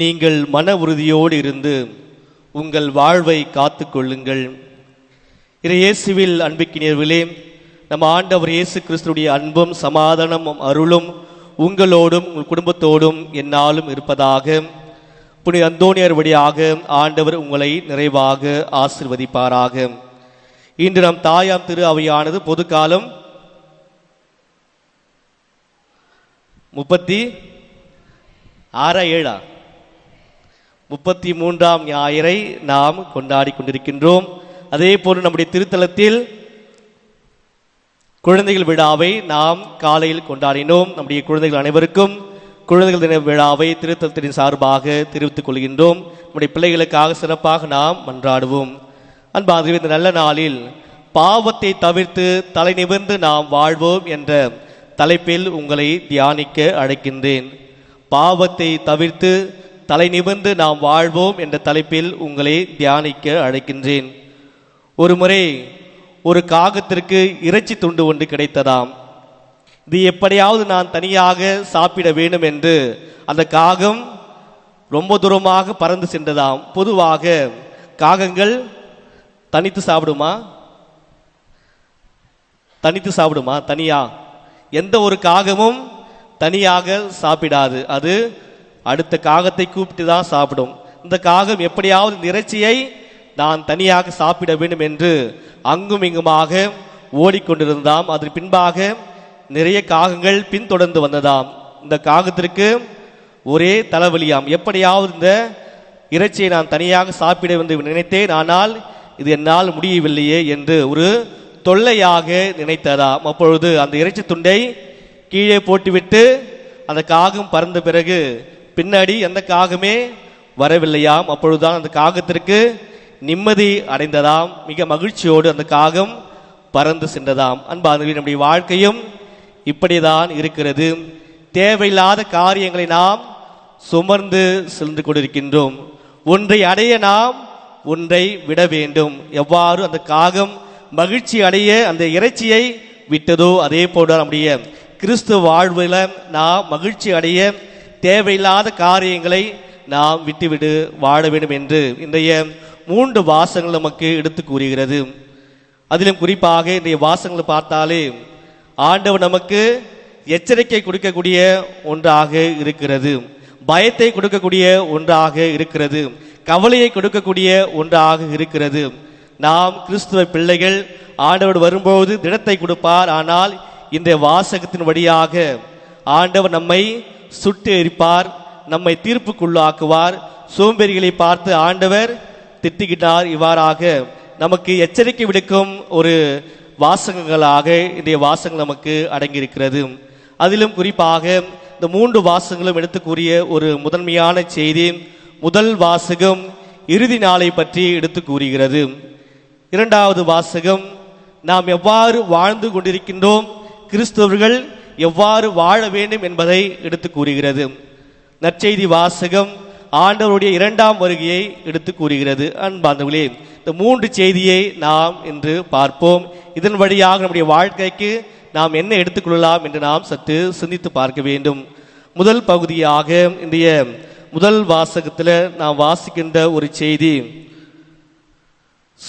நீங்கள் மன உறுதியோடு இருந்து உங்கள் வாழ்வை காத்து கொள்ளுங்கள். இறை இயேசுவில் அன்பிக்கினியர்களே நம்ம ஆண்டவர் இயேசு கிறிஸ்துடைய அன்பும் சமாதானமும் அருளும் உங்களோடும் உங்கள் குடும்பத்தோடும் என்னாலும் இருப்பதாக புனித அந்தோனியர் வழியாக ஆண்டவர் உங்களை நிறைவாக ஆசிர்வதிப்பாராக. இன்று நம் தாயாம் திரு அவையானது பொதுக்காலம் முப்பத்தி ஆறா ஏழா? முப்பத்தி மூன்றாம் ஞாயிறை நாம் கொண்டாடி கொண்டிருக்கின்றோம். அதே போன்று நம்முடைய திருத்தலத்தில் குழந்தைகள் விழாவை நாம் காலையில் கொண்டாடினோம். நம்முடைய குழந்தைகள் அனைவருக்கும் குழந்தைகள் தின விழாவை திருத்தலத்தின் சார்பாக தெரிவித்துக் கொள்கின்றோம். நம்முடைய பிள்ளைகளுக்காக சிறப்பாக நாம் மன்றாடுவோம். அன்பாகவே இந்த நல்ல நாளில் பாவத்தை தவிர்த்து தலை நிமிர்ந்து நாம் வாழ்வோம் என்ற தலைப்பில் உங்களை தியானிக்க அழைக்கின்றேன். பாவத்தை தவிர்த்து தலை நிமிர்ந்து நாம் வாழ்வோம் என்ற தலைப்பில் உங்களை தியானிக்க அழைக்கின்றேன். ஒரு முறை ஒரு காகத்திற்கு இறைச்சி துண்டு ஒன்று கிடைத்ததாம். இது எப்படியாவது நான் தனியாக சாப்பிட வேண்டும் என்று அந்த காகம் ரொம்ப தூரமாக பறந்து சென்றதாம். பொதுவாக காகங்கள் தனித்து சாப்பிடுமா? தனித்து சாப்பிடுமா? தனியா? எந்த ஒரு காகமும் தனியாக சாப்பிடாது. அது அடுத்த காகத்தை கூப்பிட்டு தான் சாப்பிடும். இந்த காகம் எப்படியாவது இந்த இறைச்சியை நான் தனியாக சாப்பிட வேண்டும் என்று அங்கும் இங்குமாக ஓடிக்கொண்டிருந்தாம் அதன் பின்பாக நிறைய காகங்கள் பின்தொடர்ந்து வந்ததாம். இந்த காகத்திற்கு ஒரே தலைவலியாம். எப்படியாவது இந்த இறைச்சியை நான் தனியாக சாப்பிட வந்து நினைத்தேன். ஆனால் இது என்னால் முடியவில்லையே என்று ஒரு தொல்லையாக நினைத்ததாம். அப்பொழுது அந்த இறைச்சி துண்டை கீழே போட்டுவிட்டு அந்த காகம் பறந்த பிறகு பின்னாடி எந்த காகமே வரவில்லையாம். அப்பொழுதுதான் அந்த காகத்திற்கு நிம்மதி அடைந்ததாம். மிக மகிழ்ச்சியோடு அந்த காகம் பறந்து சென்றதாம். அன்பானவர்களே நம்முடைய வாழ்க்கையும் இப்படிதான் இருக்கிறது. தேவையில்லாத காரியங்களை நாம் சுமர்ந்து சென்று கொண்டிருக்கின்றோம். ஒன்றை அடைய நாம் ஒன்றை விட வேண்டும். எவ்வாறு அந்த காகம் மகிழ்ச்சி அடைய அந்த இறைச்சியை விட்டதோ அதே போல நம்முடைய கிறிஸ்துவ வாழ்வில் நாம் மகிழ்ச்சி அடைய தேவையில்லாத காரியங்களை நாம் விட்டுவிடு வாழ வேண்டும் என்று இன்றைய மூன்று வாசங்கள் நமக்கு எடுத்து கூறுகிறது. அதிலும் குறிப்பாக இன்றைய வாசங்களை பார்த்தாலே ஆண்டவர் நமக்கு எச்சரிக்கை கொடுக்கக்கூடிய ஒன்றாக இருக்கிறது. பயத்தை கொடுக்கக்கூடிய ஒன்றாக இருக்கிறது. கவலையை கொடுக்கக்கூடிய ஒன்றாக இருக்கிறது. நாம் கிறிஸ்துவ பிள்ளைகள் ஆண்டவர் வரும்போது திடத்தை கொடுப்பார். ஆனால் இந்த வாசகத்தின் வழியாக ஆண்டவர் நம்மை சுட்டு எரிப்பார் நம்மை தீர்ப்புக்குள்ளாக்குவார். சோம்பேறிகளை பார்த்து ஆண்டவர் திட்டுகிட்டார் இவ்வாறாக. நமக்கு எச்சரிக்கை விடுக்கும் ஒரு வாசகங்களாக இன்றைய வாசகங்கள் நமக்கு அடங்கியிருக்கிறது. அதிலும் குறிப்பாக இந்த மூன்று வாசகங்களும் எடுத்து கூறிய ஒரு முதன்மையான செய்தி முதல் வாசகம் இறுதி நாளை பற்றி எடுத்து கூறுகிறது. இரண்டாவது வாசகம் நாம் எவ்வாறு வாழ்ந்து கொண்டிருக்கின்றோம்? கிறிஸ்தவர்கள் எவ்வாறு வாழ வேண்டும் என்பதை எடுத்து கூறுகிறது. நற்செய்தி வாசகம் ஆண்டவருடைய இரண்டாம் வருகையை எடுத்து கூறுகிறது. அன்பாந்தவர்களே இந்த மூன்று செய்தியை நாம் இன்று பார்ப்போம். இதன் வழியாக நம்முடைய வாழ்க்கைக்கு நாம் என்ன எடுத்துக்கொள்ளலாம் என்று நாம் சற்று சிந்தித்து பார்க்க வேண்டும். முதல் பகுதியாக இன்றைய முதல் வாசகத்தில் நாம் வாசிக்கின்ற ஒரு செய்தி.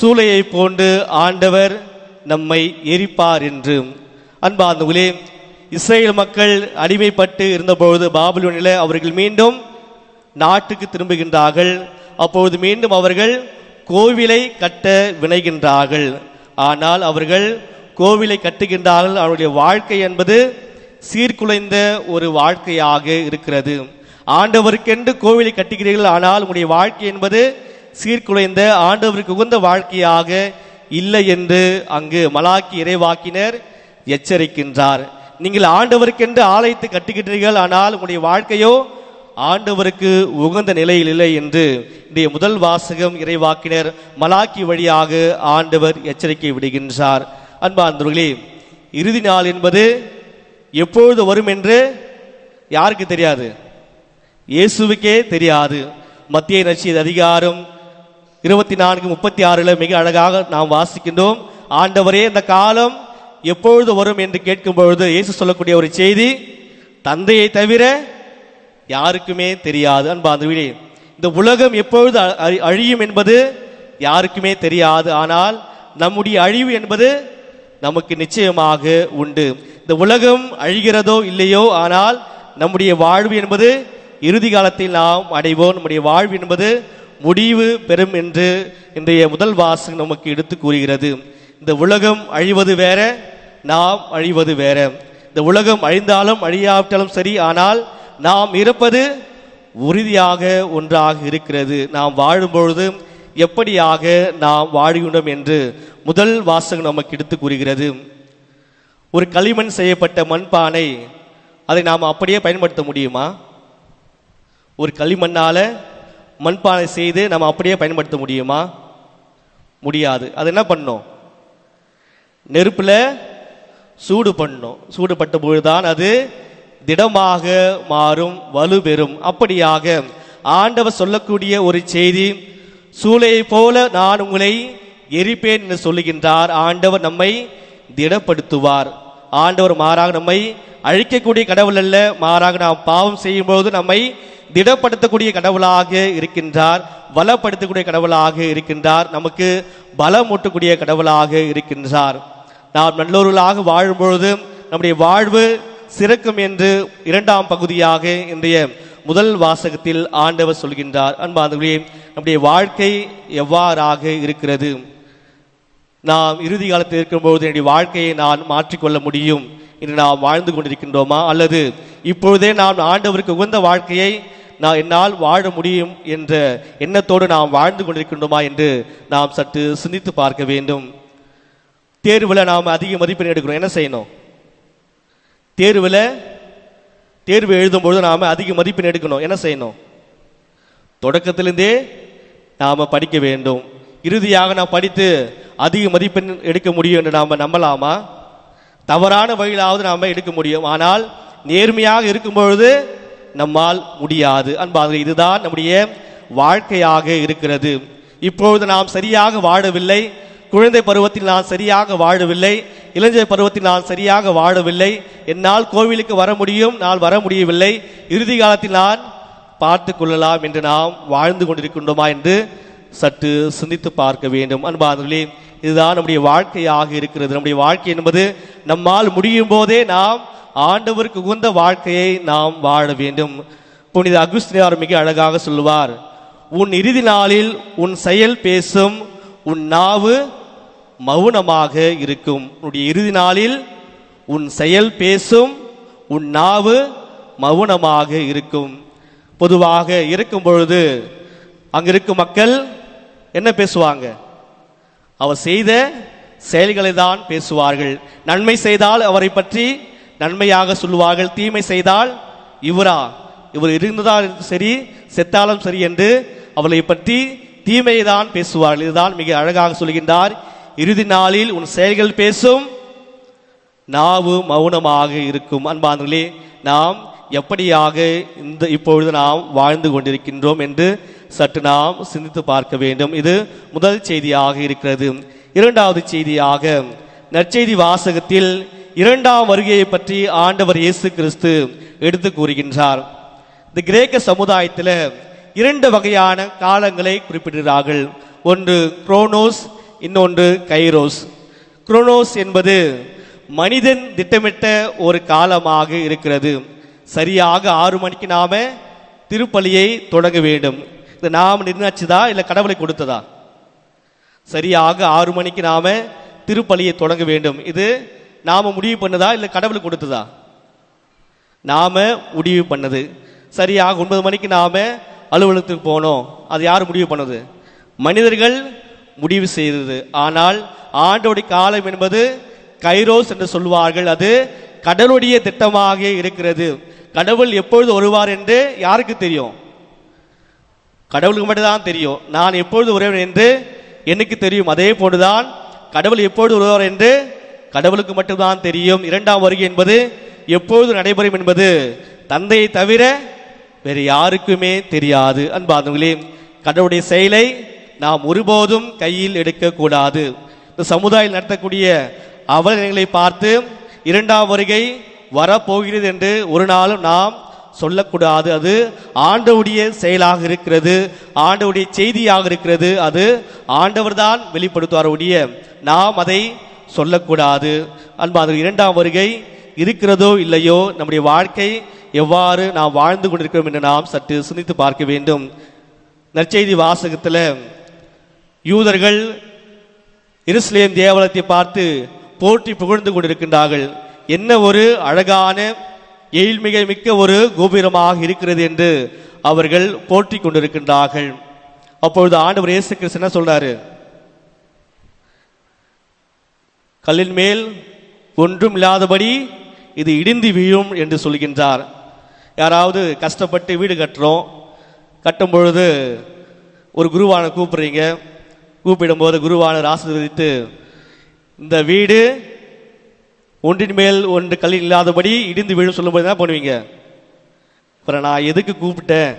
சூளையை போன்று ஆண்டவர் நம்மை எரிப்பார் என்று. அன்பாந்தவர்களே இஸ்ரேல் மக்கள் அடிமைப்பட்டு இருந்தபொழுது பாபிலோனில் அவர்கள் மீண்டும் நாட்டுக்கு திரும்புகின்றார்கள். அப்பொழுது மீண்டும் அவர்கள் கோவிலை கட்ட வினைகின்றார்கள். ஆனால் அவர்கள் கோவிலை கட்டுகின்றார்கள். அவருடைய வாழ்க்கை என்பது சீர்குலைந்த ஒரு வாழ்க்கையாக இருக்கிறது. ஆண்டவருக்கென்று கோவிலை கட்டுகிறீர்கள். ஆனால் உங்களுடைய வாழ்க்கை என்பது சீர்குலைந்த ஆண்டவருக்கு உகந்த வாழ்க்கையாக இல்லை என்று அங்கு மலாக்கி இறைவாக்கினர் எச்சரிக்கின்றார். நீங்கள் ஆண்டவருக்கென்று ஆலயத்தை கட்டுகின்றீர்கள் ஆனால் உங்களுடைய வாழ்க்கையோ ஆண்டவருக்கு உகந்த நிலையில் இல்லை என்று இன்றைய முதல் வாசகம் இறைவாக்கினர் மலாக்கி வழியாக ஆண்டவர் எச்சரிக்கை விடுகின்றார். அன்பார்ந்தவர்களே இறுதி நாள் என்பது எப்பொழுது வரும் என்று யாருக்கு தெரியாது? இயேசுவுக்கே தெரியாது. மத்திய நட்சியது அதிகாரம் இருபத்தி நான்கு முப்பத்தி ஆறுல மிக அழகாக நாம் வாசிக்கின்றோம். ஆண்டவரே இந்த காலம் எப்பொழுது வரும் என்று கேட்கும் பொழுது இயேசு சொல்லக்கூடிய ஒரு செய்தி தந்தையை தவிர யாருக்குமே தெரியாது. அன்பாந்தவர்களே இந்த உலகம் எப்பொழுது அ- அழி- அழியும் என்பது யாருக்குமே தெரியாது. ஆனால் நம்முடைய அழிவு என்பது நமக்கு நிச்சயமாக உண்டு. இந்த உலகம் அழிகிறதோ இல்லையோ ஆனால் நம்முடைய வாழ்வு என்பது இறுதி காலத்தில் நாம் அடைவோம். நம்முடைய வாழ்வு என்பது முடிவு பெறும் என்று இன்றைய முதல் வாசகம் நமக்கு எடுத்து கூறுகிறது. இந்த உலகம் அழிவது வேற நாம் அழிவது வேற. இந்த உலகம் அழிந்தாலும் அழியாவிட்டாலும் சரி ஆனால் நாம் இருப்பது உறுதியாக ஒன்றாக இருக்கிறது. நாம் வாழும்பொழுது எப்படியாக நாம் வாழ்கின்றோம் என்று முதல் வாசகம் நமக்கு எடுத்து கூறுகிறது. ஒரு களிமண் செய்யப்பட்ட மண்பானை அதை நாம் அப்படியே பயன்படுத்த முடியுமா? ஒரு களிமண்ணால் மண்பானை செய்து நம்ம அப்படியே பயன்படுத்த முடியுமா? முடியாது. அது என்ன பண்ணோம்? நெருப்பில் சூடு பண்ணும். சூடுபட்ட பொழுதுதான் அது திடமாக மாறும் வலுப்பெறும் அப்படியாக ஆண்டவர் சொல்லக்கூடிய ஒரு செய்தி சூளையை போல நான் உங்களை எரிப்பேன் என்று சொல்லுகின்றார். ஆண்டவர் நம்மை திடப்படுத்துவார். ஆண்டவர் மாறாக நம்மை அழிக்கக்கூடிய கடவுள் அல்ல. மாறாக நாம் பாவம் செய்யும் நம்மை திடப்படுத்தக்கூடிய கடவுளாக இருக்கின்றார். பலப்படுத்தக்கூடிய கடவுளாக இருக்கின்றார். நமக்கு பலமூட்டக்கூடிய கடவுளாக இருக்கின்றார். நாம் நல்லோர்களாக வாழும்பொழுது நம்முடைய வாழ்வு சிறக்கும் என்று இரண்டாம் பகுதியாக இன்றைய முதல் வாசகத்தில் ஆண்டவர் சொல்கின்றார். அன்பாந்தவர்களே நம்முடைய வாழ்க்கை எவ்வாறாக இருக்கிறது? நாம் இறுதி காலத்தில் இருக்கும்போது என்னுடைய வாழ்க்கையை நான் மாற்றிக்கொள்ள முடியும் என்று நாம் வாழ்ந்து கொண்டிருக்கின்றோமா? அல்லது இப்பொழுதே நாம் ஆண்டவருக்கு உகந்த வாழ்க்கையை நான் என்னால் வாழ முடியும் என்ற எண்ணத்தோடு நாம் வாழ்ந்து கொண்டிருக்கின்றோமா என்று நாம் சற்று சிந்தித்து பார்க்க வேண்டும். தேர்வில் நாம் அதிக மதிப்பெண் எடுக்கிறோம். என்ன செய்யணும்? தேர்வில் தேர்வு எழுதும்பொழுது நாம் அதிக மதிப்பெண் எடுக்கணும். என்ன செய்யணும்? தொடக்கத்திலிருந்தே நாம் படிக்க வேண்டும். இறுதியாக நாம் படித்து அதிக மதிப்பெண் எடுக்க முடியும் என்று நாம் நம்பலாமா? தவறான வழியிலாவது நாம் எடுக்க முடியும். ஆனால் நேர்மையாக இருக்கும் பொழுது நம்மால் முடியாது. அன்பாக இதுதான் நம்முடைய வாழ்க்கையாக இருக்கிறது. இப்பொழுது நாம் சரியாக வாழவில்லை. குழந்தை பருவத்தில் நான் சரியாக வாழவில்லை இளைஞர் பருவத்தில் நான் சரியாக வாழவில்லை. என்னால் கோவிலுக்கு வர முடியும் நான் வர முடியவில்லை. இறுதி காலத்தில் நான் பார்த்து கொள்ளலாம் என்று நாம் வாழ்ந்து கொண்டிருக்கின்றோமா என்று சற்று சிந்தித்து பார்க்க வேண்டும். அன்பார்களே இதுதான் நம்முடைய வாழ்க்கையாக இருக்கிறது. நம்முடைய வாழ்க்கை என்பது நம்மால் முடியும் போதே நாம் ஆண்டவருக்கு உகந்த வாழ்க்கையை நாம் வாழ வேண்டும். புனித அகுஸ்தினார் மிக அழகாக சொல்லுவார் உன் இறுதி நாளில் உன் செயல் பேசும் உன் நாவு மௌனமாக இருக்கும். உன்னுடைய இறுதி நாளில் உன் செயல் பேசும் உன் நாவு மௌனமாக இருக்கும். பொதுவாக இருக்கும் பொழுது அங்கிருக்கும் மக்கள் என்ன பேசுவாங்க? அவர் செய்த செயல்களை தான் பேசுவார்கள். நன்மை செய்தால் அவரை பற்றி நன்மையாக சொல்லுவார்கள். தீமை செய்தால் இவரா? இவர் இருந்ததால் சரி செத்தாலும் சரி என்று அவளை பற்றி தீமையை தான் பேசுவார்கள். இதுதான் மிக அழகாக சொல்கின்றார். இறுதி நாளில் உன் செயல்கள் பேசும். நாவு மௌனமாக இருக்கும். அன்பானங்களே நாம் எப்படியாக இந்த இப்பொழுது நாம் வாழ்ந்து கொண்டிருக்கின்றோம் என்று சற்று நாம் சிந்தித்து பார்க்க வேண்டும். இது முதல் செய்தியாக இருக்கிறது. இரண்டாவது செய்தியாக நற்செய்தி வாசகத்தில் இரண்டாம் வருகையை பற்றி ஆண்டவர் இயேசு கிறிஸ்து எடுத்து கூறுகின்றார். இந்த கிரேக்க சமுதாயத்தில் இரண்டு வகையான காலங்களை குறிப்பிடுகிறார்கள். ஒன்று குரோனோஸ் இன்னொன்று கைரோஸ். குரோனோஸ் என்பது மனிதன் திட்டமிட்ட ஒரு காலமாக இருக்கிறது. சரியாக ஆறு மணிக்கு நாம திருப்பலியை தொடங்க வேண்டும். இது நாம் நிர்ணயிச்சதா இல்லை கடவுளை கொடுத்ததா? சரியாக ஆறு மணிக்கு நாம திருப்பலியை தொடங்க வேண்டும். இது நாம முடிவு பண்ணதா இல்லை கடவுள் கொடுத்ததா? நாம முடிவு பண்ணது. சரியாக ஒன்பது மணிக்கு நாம அலுவலகத்துக்கு போகணும் அது யார் முடிவு பண்ணது? மனிதர்கள் முடிவு செய்தது. ஆனால் ஆண்டோடைய காலம் என்பது கைரோஸ் என்று சொல்வார்கள். அது கடவுளுடைய திட்டமாக இருக்கிறது. கடவுள் எப்பொழுது வருவார் என்று யாருக்கு தெரியும்? கடவுளுக்கு மட்டும்தான் தெரியும். நான் எப்பொழுது வருவேன் என்று எனக்கு தெரியும். அதே போன்றுதான் கடவுள் எப்பொழுது வருவார் என்று கடவுளுக்கு மட்டும்தான் தெரியும். இரண்டாம் வருகை என்பது எப்பொழுது நடைபெறும் என்பது தந்தையை தவிர வேறு யாருக்குமே தெரியாது. அன்பாதவங்களே கடவுளுடைய செயலை நாம் ஒருபோதும் கையில் எடுக்கக்கூடாது. இந்த சமுதாயம் நடத்தக்கூடிய அவலங்களை பார்த்து இரண்டாம் வருகை வரப்போகிறது என்று ஒரு நாளும் நாம் சொல்லக்கூடாது. அது ஆண்டவுடைய செயலாக இருக்கிறது ஆண்டவுடைய செய்தியாக இருக்கிறது. அது ஆண்டவர்தான் வெளிப்படுத்துவார் ஒழிய நாம் அதை சொல்லக்கூடாது. அன்பாத இரண்டாம் வருகை இருக்கிறதோ இல்லையோ நம்முடைய வாழ்க்கை எவ்வாறு நாம் வாழ்ந்து கொண்டிருக்கிறோம் என்று நாம் சற்று சிந்தித்து பார்க்க வேண்டும். நற்செய்தி வாசகத்தில் யூதர்கள் இருஸ்லேம் தேவாலயத்தை பார்த்து போற்றி புகழ்ந்து கொண்டிருக்கின்றார்கள். என்ன ஒரு அழகான எயில்மிகை மிக்க ஒரு கோபுரமாக இருக்கிறது என்று அவர்கள் போற்றி கொண்டிருக்கின்றார்கள். அப்பொழுது ஆண்டவர் இயேசு கிறிஸ்து சொல்றாரு? கல்லின் மேல் ஒன்றும் இல்லாதபடி இது இடிந்து வீழும் என்று சொல்கின்றார். யாராவது கஷ்டப்பட்டு வீடு கட்டுறோம் கட்டும் பொழுது ஒரு குருவானை கூப்பிடுறீங்க. கூப்பிடும்போது குருவானர் ஆசீர்வதித்து இந்த வீடு ஒன்றின் மேல் ஒன்று கல் இல்லாதபடி இடிந்து விழும் சொல்லும்போது தான் பண்ணுவீங்க? அப்புறம் நான் எதுக்கு கூப்பிட்டேன்?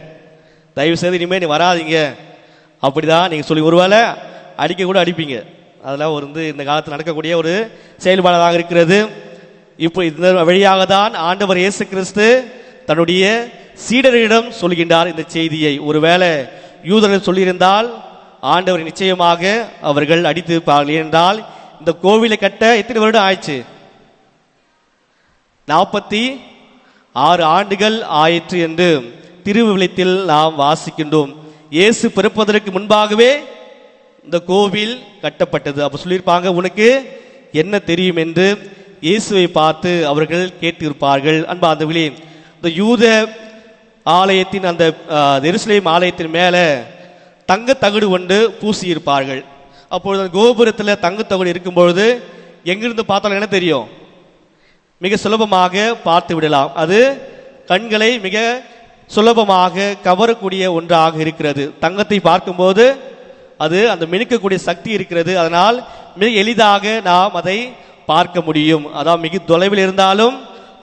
தயவு செய்து இனிமேல் நீ வராதீங்க. அப்படிதான் நீங்கள் சொல்லி ஒருவேளை அடிக்க கூட அடிப்பீங்க. அதெல்லாம் ஒரு வந்து இந்த காலத்தில் நடக்கக்கூடிய ஒரு செயல்பாடாக இருக்கிறது. இப்போ இந்த வழியாக தான் ஆண்டவர் இயேசு கிறிஸ்து தன்னுடைய சீடரிடம் சொல்கின்றார் இந்த செய்தியை. ஒருவேளை யூதர்கள் சொல்லியிருந்தால் ஆண்டவர் நிச்சயமாக அவர்கள் அடித்திருப்பார்கள் என்றால் இந்த கோவிலை கட்ட எத்தனை வருடம் ஆயிடுச்சு நாற்பத்தி ஆறு ஆண்டுகள் ஆயிற்று என்று திருவிழத்தில் நாம் வாசிக்கின்றோம். இயேசு பிறப்பதற்கு முன்பாகவே இந்த கோவில் கட்டப்பட்டது. அப்ப சொல்லியிருப்பாங்க உனக்கு என்ன தெரியும்? என்று இயேசுவை பார்த்து அவர்கள் கேட்டிருப்பார்கள். அன்பா அந்த விழி இந்த யூத ஆலயத்தின் அந்த எருசலேம் ஆலயத்தின் மேலே தங்க தகடு கொண்டு பூசியிருப்பார்கள். அப்பொழுது அந்த கோபுரத்தில் தங்கத்தகடு இருக்கும்பொழுது எங்கிருந்து பார்த்தாலும் என்ன தெரியும்? மிக சுலபமாக பார்த்து விடலாம். அது கண்களை மிக சுலபமாக கவரக்கூடிய ஒன்றாக இருக்கிறது. தங்கத்தை பார்க்கும்போது அது அந்த மினுக்கக்கூடிய சக்தி இருக்கிறது. அதனால் மிக எளிதாக நாம் அதை பார்க்க முடியும். அதான் மிக தொலைவில் இருந்தாலும்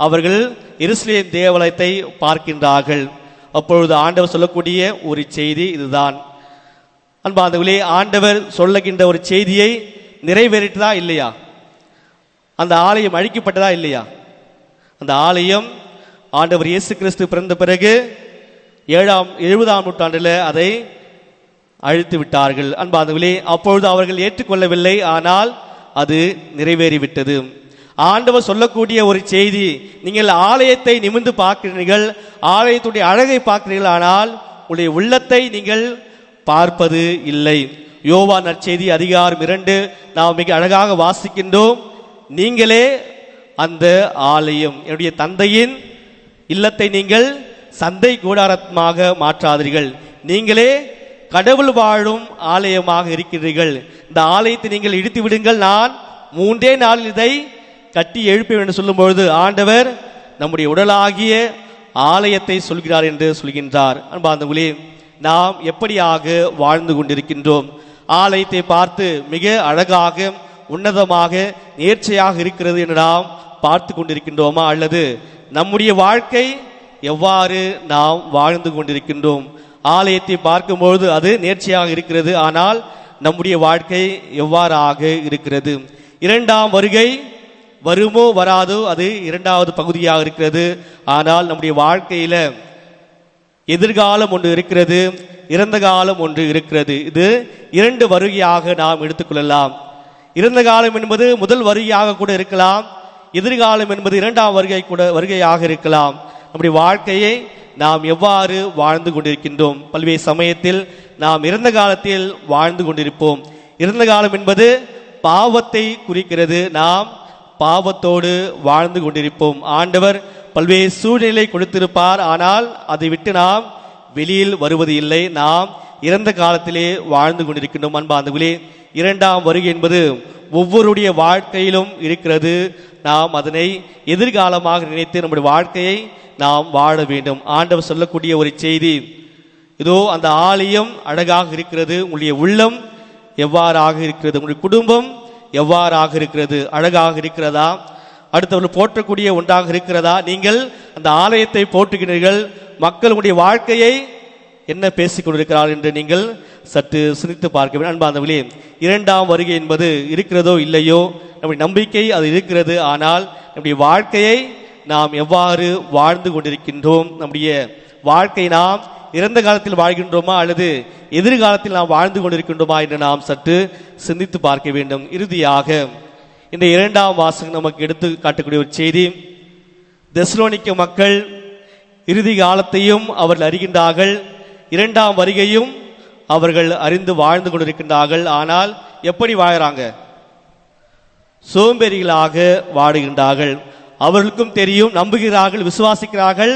அவர்கள் எருசலேம் தேவாலயத்தை பார்க்கின்றார்கள். அப்பொழுது ஆண்டவர் சொல்லக்கூடிய ஒரு செய்தி இதுதான். அன்பாந்தவர்களே ஆண்டவர் சொல்லுகின்ற ஒரு செய்தியை நிறைவேறிட்டதா இல்லையா? அந்த ஆலயம் அழிக்கப்பட்டதா இல்லையா? அந்த ஆலயம் ஆண்டவர் இயேசு கிறிஸ்து பிறந்த பிறகு ஏழாம் எழுபதாம் நூற்றாண்டில் அதை அழித்து விட்டார்கள். அன்பாந்தவர்களே அப்பொழுது அவர்கள் ஏற்றுக்கொள்ளவில்லை ஆனால் அது நிறைவேறிவிட்டது. ஆண்டவர் சொல்லக்கூடிய ஒரு செய்தி நீங்கள் ஆலயத்தை நிமிர்ந்து பார்க்கிறீர்கள் ஆலயத்துடைய அழகை பார்க்கிறீர்கள் ஆனால் உங்களுடைய உள்ளத்தை நீங்கள் பார்ப்பது இல்லை. யோவா நற்செய்தி அதிகாரம் இரண்டு நாம் மிக அழகாக வாசிக்கின்றோம். நீங்களே அந்த ஆலயம் என்னுடைய தந்தையின் இல்லத்தை நீங்கள் சந்தை கூடாரமாக மாற்றாதீர்கள். நீங்களே கடவுள் வாழும் ஆலயமாக இருக்கிறீர்கள். இந்த ஆலயத்தை நீங்கள் இடித்து விடுங்கள் நான் மூன்றே நாளில் இதை கட்டி எழுப்பேன் என்று சொல்லும்பொழுது ஆண்டவர் நம்முடைய உடலாகிய ஆலயத்தை சொல்கிறார் என்று சொல்கின்றார். அன்பாந்தங்களே நாம் எப்படியாக வாழ்ந்து கொண்டிருக்கின்றோம்? ஆலயத்தை பார்த்து மிக அழகாக உன்னதமாக நேர்ச்சையாக இருக்கிறது என்று நாம் பார்த்து கொண்டிருக்கின்றோமா? அல்லது நம்முடைய வாழ்க்கை எவ்வாறு நாம் வாழ்ந்து கொண்டிருக்கின்றோம்? ஆலயத்தை பார்க்கும்பொழுது அது நேர்ச்சியாக இருக்கிறது ஆனால் நம்முடைய வாழ்க்கை எவ்வாறாக இருக்கிறது? இரண்டாம் வருகை வருமோ வராதோ அது இரண்டாவது பகுதியாக இருக்கிறது. ஆனால் நம்முடைய வாழ்க்கையில எதிர்காலம் ஒன்று இருக்கிறது இறந்த காலம் ஒன்று இருக்கிறது. இது இரண்டு வருகையாக நாம் எடுத்துக்கொள்ளலாம் இறந்த காலம் என்பது முதல் வருகையாக கூட இருக்கலாம் எதிர்காலம் என்பது இரண்டாம் வருகை கூட வருகையாக இருக்கலாம். நம்முடைய வாழ்க்கையை நாம் எவ்வாறு வாழ்ந்து கொண்டிருக்கின்றோம்? பல்வேறு சமயத்தில் நாம் இறந்த காலத்தில் வாழ்ந்து கொண்டிருப்போம். இறந்த காலம் என்பது பாவத்தை குறிக்கிறது. நாம் பாவத்தோடு வாழ்ந்து கொண்டிருப்போம். ஆண்டவர் பல்வேறு சூழ்நிலை கொடுத்திருப்பார். ஆனால் அதை விட்டு நாம் வெளியில் வருவது இல்லை. நாம் இறந்த காலத்திலே வாழ்ந்து கொண்டிருக்கின்றோம். அன்பாந்தங்களே இரண்டாம் வருகை என்பது ஒவ்வொருடைய வாழ்க்கையிலும் இருக்கிறது. நாம் அதனை எதிர்காலமாக நினைத்து நம்முடைய வாழ்க்கையை நாம் வாழ வேண்டும். ஆண்டவர் சொல்லக்கூடிய ஒரு செய்தி இதோ அந்த ஆலயம் அழகாக இருக்கிறது. உங்களுடைய உள்ளம் எவ்வாறாக இருக்கிறது? உங்களுடைய குடும்பம் எவ்வாறாக இருக்கிறது? அழகாக இருக்கிறதா? அடுத்தவர்கள் போற்றக்கூடிய ஒன்றாக இருக்கிறதா? நீங்கள் அந்த ஆலயத்தை போற்றுகிறீர்கள். மக்களுடைய வாழ்க்கையை என்ன பேசிக் கொண்டிருக்கிறார்கள் என்று நீங்கள் சற்று சிந்தித்து பார்க்க வேண்டும். அன்பாந்தவர்களே இரண்டாம் வருகை என்பது இருக்கிறதோ இல்லையோ? நம்முடைய நம்பிக்கை அது இருக்கிறது. ஆனால் நம்முடைய வாழ்க்கையை நாம் எவ்வாறு வாழ்ந்து கொண்டிருக்கின்றோம்? நம்முடைய வாழ்க்கை நாம் இறந்த காலத்தில் வாழ்கின்றோமா அல்லது எதிர்காலத்தில் நாம் வாழ்ந்து கொண்டிருக்கின்றோமா என்று நாம் சற்று சிந்தித்து பார்க்க வேண்டும். இறுதியாக இந்த இரண்டாம் வாசகம் நமக்கு எடுத்து காட்டக்கூடிய ஒரு செய்தி. தெஸ்லோனிக்க மக்கள் இறுதி காலத்தையும் அவர்கள் அறிகின்றார்கள். இரண்டாம் வருகையும் அவர்கள் அறிந்து வாழ்ந்து கொண்டிருக்கின்றார்கள். ஆனால் எப்படி வாழ்கிறாங்க? சோம்பேறிகளாக வாடுகின்றார்கள். அவர்களுக்கும் தெரியும் நம்புகிறார்கள் விசுவாசிக்கிறார்கள்.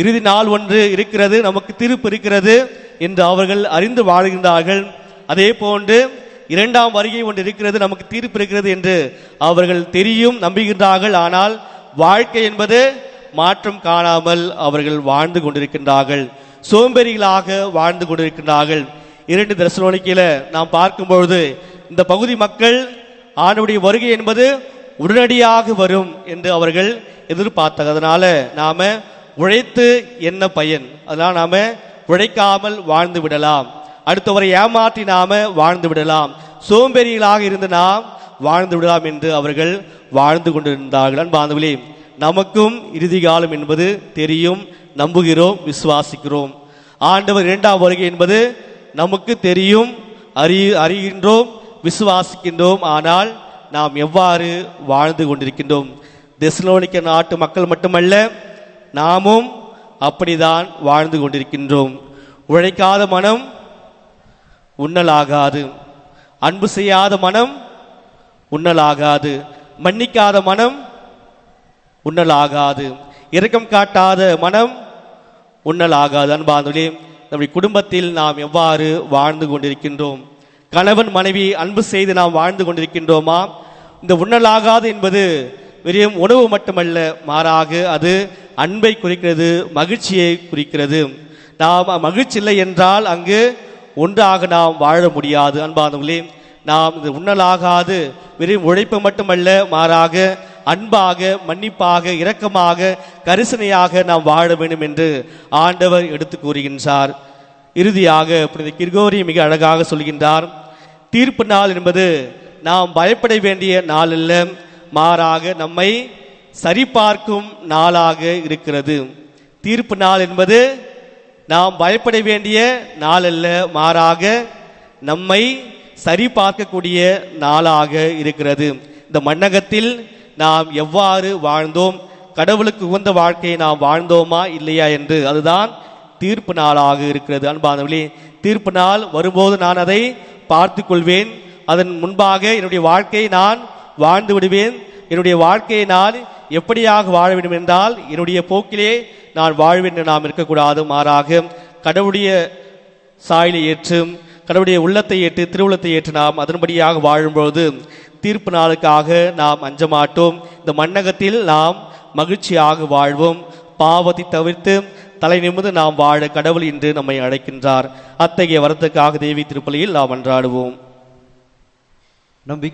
இறுதி நாள் ஒன்று இருக்கிறது நமக்கு தீர்ப்பு இருக்கிறது என்று அவர்கள் அறிந்து வாழுகின்றார்கள். அதே போன்று இரண்டாம் வருகை ஒன்று இருக்கிறது நமக்கு தீர்ப்பு இருக்கிறது என்று அவர்கள் தெரியும் நம்புகின்றார்கள். ஆனால் வாழ்க்கை என்பது மாற்றம் காணாமல் அவர்கள் வாழ்ந்து கொண்டிருக்கின்றார்கள். சோம்பேறிகளாக வாழ்ந்து கொண்டிருக்கின்றார்கள். இரண்டு தரிசனோனிக்கையில நாம் பார்க்கும்பொழுது இந்த பகுதி மக்கள் ஆண்டுடைய வருகை என்பது உடனடியாக வரும் என்று அவர்கள் எதிர்பார்த்தது அதனால நாம உழைத்து என்ன பயன்? அதெல்லாம் நாம உழைக்காமல் வாழ்ந்து விடலாம். அடுத்தவரை ஏமாற்றி நாம வாழ்ந்து விடலாம். சோம்பேறிகளாக இருந்து நாம் வாழ்ந்து விடலாம் என்று அவர்கள் வாழ்ந்து கொண்டிருந்தார்கள். அன்பாந்தவர்களே நமக்கும் இறுதி காலம் என்பது தெரியும் நம்புகிறோம் விசுவாசிக்கிறோம். ஆண்டவர் இரண்டாம் வருகை என்பது நமக்கு தெரியும் அறி அறிகின்றோம் விசுவாசிக்கின்றோம். ஆனால் நாம் எவ்வாறு வாழ்ந்து கொண்டிருக்கின்றோம்? தெசலோனிக்க நாட்டு மக்கள் மட்டுமல்ல நாமும் அப்படிதான் வாழ்ந்து கொண்டிருக்கின்றோம். உழைக்காத மனம் உண்ணலாகாது. அன்பு செய்யாத மனம் உண்ணலாகாது. மன்னிக்காத மனம் உண்ணலாகாது. இரக்கம் காட்டாத மனம் உண்ணலாகாது. அன்பாந்தவர்களே நம்முடைய குடும்பத்தில் நாம் எவ்வாறு வாழ்ந்து கொண்டிருக்கின்றோம்? கணவன் மனைவி அன்பு செய்து நாம் வாழ்ந்து கொண்டிருக்கின்றோமா? இந்த உண்ணலாகாது என்பது வெறும் உணவு மட்டுமல்ல மாறாக அது அன்பை குறிக்கிறது மகிழ்ச்சியை குறிக்கிறது. நாம் மகிழ்ச்சி இல்லை என்றால் அங்கு ஒன்றாக நாம் வாழ முடியாது. அன்பானவர்களே நாம் இது உண்ணலாகாது. வெறும் உழைப்பு மட்டுமல்ல மாறாக அன்பாக மன்னிப்பாக இரக்கமாக கரிசனையாக நாம் வாழ வேண்டும் என்று ஆண்டவர் எடுத்து கூறுகின்றார். இறுதியாக புனித கிர்கோரி மிக அழகாக சொல்கின்றார் தீர்ப்பு நாள் என்பது நாம் பயப்பட வேண்டிய நாள் அல்ல. மாறாக நம்மை சரிபார்க்கும் நாளாக இருக்கிறது. தீர்ப்பு நாள் என்பது நாம் பயப்பட வேண்டிய நாள் அல்ல மாறாக நம்மை சரிபார்க்கக்கூடிய நாளாக இருக்கிறது. இந்த மண்ணகத்தில் நாம் எவ்வாறு வாழ்ந்தோம்? கடவுளுக்கு உகந்த வாழ்க்கையை நாம் வாழ்ந்தோமா இல்லையா என்று. அதுதான் தீர்ப்பு நாளாக இருக்கிறது. அன்பானவர்களே தீர்ப்பு நாள் வரும்போது நான் அதை பார்த்து கொள்வேன் அதன் முன்பாக என்னுடைய வாழ்க்கையை நான் வாழ்ந்து விடுவேன். என்னுடைய வாழ்க்கையை நான் எப்படியாக வாழ வேண்டும் என்றால் என்னுடைய போக்கிலே நான் வாழ்வேன் என்று நாம் இருக்கக்கூடாது மாறாக கடவுளுடைய சாயலை ஏற்றும் கடவுளுடைய உள்ளத்தை ஏற்று திருவுள்ளத்தை ஏற்று நாம் அதன்படியாக வாழும்பொழுது தீர்ப்பு நாளுக்காக நாம் அஞ்ச மாட்டோம் இந்த மண்ணகத்தில் நாம் மகிழ்ச்சியாக வாழ்வோம். பாவத்தை தவிர்த்து தலை நிமிர்ந்து நாம் வாழ கடவுள் என்று நம்மை அழைக்கின்றார். அத்தகைய வரத்துக்காக தேவி திருப்பலியில் நாம் அன்றாடுவோம். நம்பிக்கை